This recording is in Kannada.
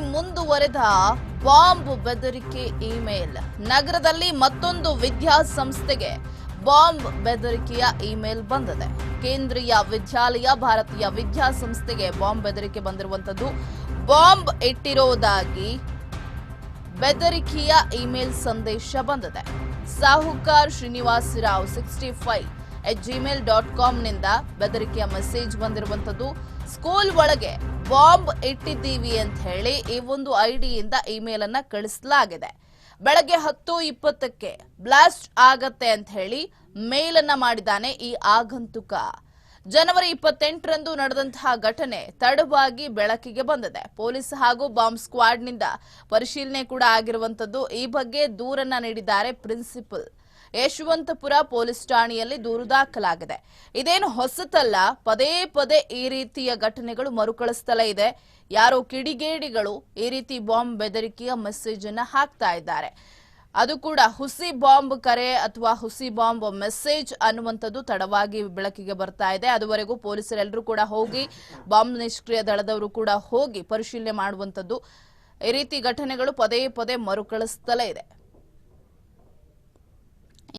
ಮುಂದುವರೆದ ಬಾಂಬ್ ಬೆದರಿಕೆ ಇಮೇಲ್. ನಗರದಲ್ಲಿ ಮತ್ತೊಂದು ವಿದ್ಯಾಸಂಸ್ಥೆಗೆ ಬಾಂಬ್ ಬೆದರಿಕೆಯ ಇಮೇಲ್ ಬಂದಿದೆ. ಕೇಂದ್ರೀಯ ವಿದ್ಯಾಲಯ ಭಾರತೀಯ ವಿದ್ಯಾಸಂಸ್ಥೆಗೆ ಬಾಂಬ್ ಬೆದರಿಕೆ ಬಂದಿರುವಂತದ್ದು ಬಾಂಬ್ ಇಟ್ಟಿರೋದಾಗಿ ಬೆದರಿಕೆಯ ಇಮೇಲ್ ಸಂದೇಶ ಬಂದಿದೆ. Sahukar Srinivas Rao sixty five at gmail dot ಕಾಮ್ನಿಂದ ಬೆದರಿಕೆಯ ಮೆಸೇಜ್ ಬಂದಿರುವಂತದ್ದು ಸ್ಕೂಲ್ ಒಳಗೆ ಬಾಂಬ್ ಇಟ್ಟಿದ್ದೀವಿ ಅಂತ ಹೇಳಿ ಈ ಒಂದು ಐಡಿಯಿಂದ ಇಮೇಲ್ ಅನ್ನ ಕಳಿಸಲಾಗಿದೆ. ಬೆಳಗ್ಗೆ ಹತ್ತು ಇಪ್ಪತ್ತಕ್ಕೆ ಬ್ಲಾಸ್ಟ್ ಆಗತ್ತೆ ಅಂತ ಹೇಳಿ ಮೇಲ್ ಅನ್ನ ಮಾಡಿದ್ದಾನೆ ಈ ಆಗಂತುಕ. ಜನವರಿ ಇಪ್ಪತ್ತೆಂಟರಂದು ನಡೆದಂತಹ ಘಟನೆ ತಡವಾಗಿ ಬೆಳಕಿಗೆ ಬಂದಿದೆ. ಪೊಲೀಸ್ ಹಾಗೂ ಬಾಂಬ್ ಸ್ಕ್ವಾಡ್ನಿಂದ ಪರಿಶೀಲನೆ ಕೂಡ ಆಗಿರುವಂತದ್ದು ಈ ಬಗ್ಗೆ ದೂರನ್ನ ನೀಡಿದ್ದಾರೆ ಪ್ರಿನ್ಸಿಪಲ್ ಯಶವಂತಪುರ ಪೊಲೀಸ್ ಠಾಣೆಯಲ್ಲಿ ದೂರು ದಾಖಲಾಗಿದೆ. ಇದೇನು ಹೊಸತಲ್ಲ? ಪದೇ ಪದೇ ಈ ರೀತಿಯ ಘಟನೆಗಳು ಮರುಕಳಿಸ್ತಲೇ ಇದೆ. ಯಾರೋ ಕಿಡಿಗೇಡಿಗಳು ಈ ರೀತಿ ಬಾಂಬ್ ಬೆದರಿಕೆಯ ಮೆಸೇಜ್ ಅನ್ನ ಹಾಕ್ತಾ ಇದ್ದಾರೆ. ಅದು ಕೂಡ ಹುಸಿ ಬಾಂಬ್ ಕರೆ ಅಥವಾ ಹುಸಿ ಬಾಂಬ್ ಮೆಸೇಜ್ ಅನ್ನುವಂಥದ್ದು ತಡವಾಗಿ ಬೆಳಕಿಗೆ ಬರ್ತಾ ಇದೆ. ಅದುವರೆಗೂ ಪೊಲೀಸರೆಲ್ಲರೂ ಕೂಡ ಹೋಗಿ, ಬಾಂಬ್ ನಿಷ್ಕ್ರಿಯ ದಳದವರು ಕೂಡ ಹೋಗಿ ಪರಿಶೀಲನೆ ಮಾಡುವಂಥದ್ದು ಈ ರೀತಿ ಘಟನೆಗಳು ಪದೇ ಪದೇ ಮರುಕಳಿಸ್ತಲೇ ಇದೆ.